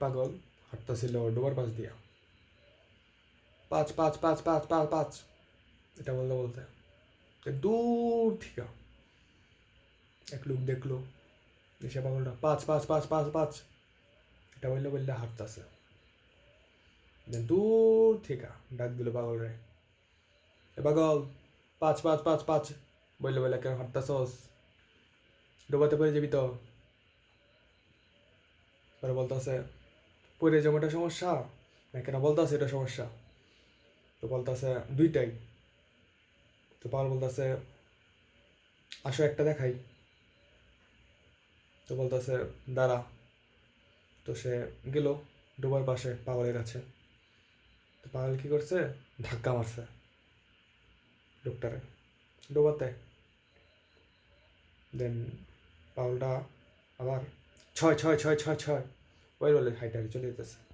পাগল, হাঁটতেছিল, ডোবার পাশ দিয়া। পাঁচ পাঁচ পাঁচ পাঁচ পাঁচ পাঁচ। এটা বলতে বলতে দূর থেকে। এক লোক দেখল, এসে পাগলটা, পাঁচ পাঁচ পাঁচ পাঁচ পাঁচ। এটা বললে বললে হাঁটতেছে। দূর থেকে, ডাক দিল পাগল রে এ পাগল, পাঁচ পাঁচ পাঁচ পাঁচ। বললে বললে, কেন হাঁটতেছস? ডোবাতে পড়ে যাবি তো? বলতেছে পড়ে যাব এটা সমস্যা, না কেন বলতেছে এটা সমস্যা? তো বলতেছে দুইটাই। তো পাগল বলতেছে, আসো একটা দেখাই। তো বলতেছে, দাঁড়া। তো সে গেল, ডোবার পাশে পাগলের কাছে। তো পাগল কি করছে? ধাক্কা মারছে লোকটারে। ডোবাতে দেন পাগলটা আবার ছয় ছয় ছয় ছয় ছয়। ওই বলে হাইটারে চলে যেতেছে।